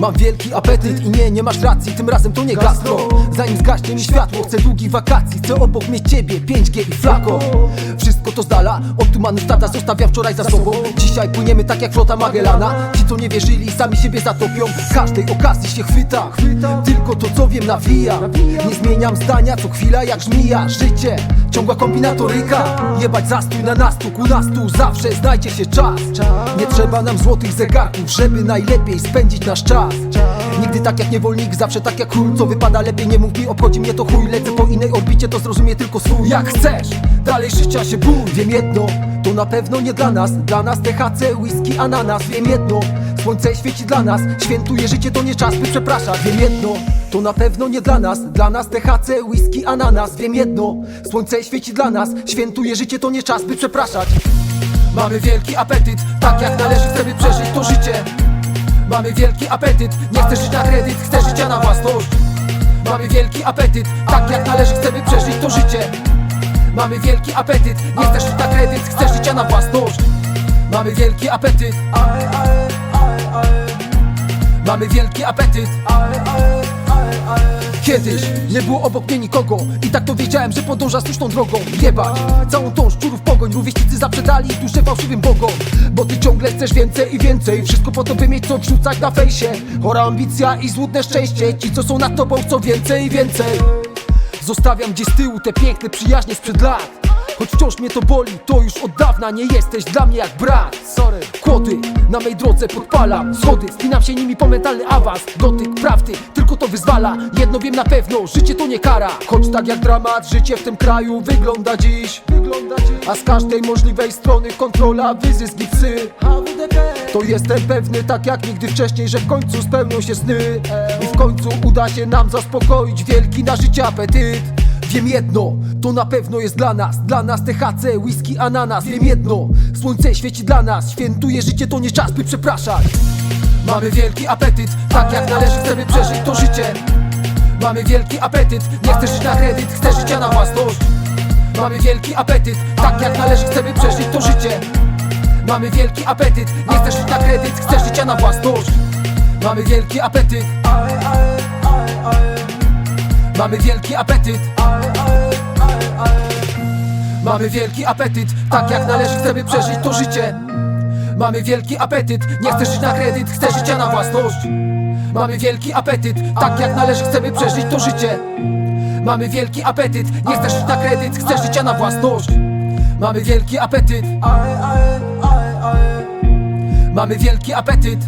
Mam wielki apetyt i nie, nie masz racji Tym razem to nie gastro. Zanim zgaśnie mi światło Chcę długich wakacji. Chcę obok mieć ciebie 5G i flako. Wszystko to z dala tumanu stada zostawiam wczoraj za sobą. Dzisiaj płyniemy tak jak flota Magellana Ci co nie wierzyli sami siebie zatopią. Każdej okazji się chwyta. Tylko to co wiem nawija. Nie zmieniam zdania co chwila jak żmija. Życie Ciągła kombinatoryka Jebać zastój na nastuk U nas tu zawsze znajdzie się czas. Nie trzeba nam złotych zegarków Żeby najlepiej spędzić nasz czas. Nigdy tak jak niewolnik, zawsze tak jak król Co wypada lepiej, nie mów mi, obchodzi mnie to chuj Lecę po innej orbicie, to zrozumie tylko swój Jak chcesz, dalej życia się bój. Wiem jedno, to na pewno nie dla nas Dla nas THC, whisky, ananas. Wiem jedno, słońce świeci dla nas Świętuje życie, to nie czas, by przepraszać. Wiem jedno, to na pewno nie dla nas Dla nas THC, whisky, ananas. Wiem jedno, słońce świeci dla nas Świętuje życie, to nie czas, by przepraszać. Mamy wielki apetyt, tak jak należy chcemy przeżyć to życie. Mamy wielki apetyt, nie chcesz żyć na kredyt, chcesz życia na własność. Mamy wielki apetyt, tak jak należy chcemy przeżyć to życie. Mamy wielki apetyt, nie chcesz żyć na kredyt, chcesz życia na własność. Mamy wielki apetyt. Mamy wielki apetyt Kiedyś nie było obok mnie nikogo I tak to wiedziałem, że podąża słuszną drogą. Jebać całą tą szczurów pogoń Rówieśnicy zaprzedali duszę fałszywym bogom. Bo ty ciągle chcesz więcej i więcej Wszystko po to by mieć co wrzucać na fejsie. Chora ambicja i złudne szczęście Ci co są nad tobą chcą więcej i więcej. Zostawiam gdzieś z tyłu te piękne przyjaźnie sprzed lat Choć wciąż mnie to boli, to już od dawna nie jesteś dla mnie jak brat. Sorry. Kłody na mej drodze podpalam. Schody, spinam się nimi po mentalny awans. Dotyk prawdy, tylko to wyzwala. Jedno wiem na pewno, życie to nie kara. Choć tak jak dramat, życie w tym kraju wygląda dziś. Wygląda dziś. A z każdej możliwej strony kontrola, wyzysk i psy. To jestem pewny, tak jak nigdy wcześniej Że w końcu spełnią się sny. I w końcu uda się nam zaspokoić Wielki na życie apetyt Wiem jedno, to na pewno jest dla nas Dla nas THC, whisky, ananas. Wiem jedno, słońce świeci dla nas Świętuje życie, to nie czas by przepraszać. Mamy wielki apetyt, tak jak należy chcemy przeżyć to życie. Mamy wielki apetyt, nie chcesz żyć na kredyt, chcesz życia na własność. Mamy wielki apetyt, tak jak należy chcemy przeżyć to życie. Mamy wielki apetyt, nie chcesz żyć na kredyt, chcesz życia na własność. Mamy wielki apetyt Mamy wielki apetyt. Mamy wielki apetyt, tak jak należy chcemy przeżyć to życie. Mamy wielki apetyt, nie chcesz żyć na kredyt, chcesz życia na własność. Mamy wielki apetyt, tak jak należy chcemy przeżyć to życie. Mamy wielki apetyt, nie chcesz żyć na kredyt, chcesz życia na własność. Mamy wielki apetyt. Mamy wielki apetyt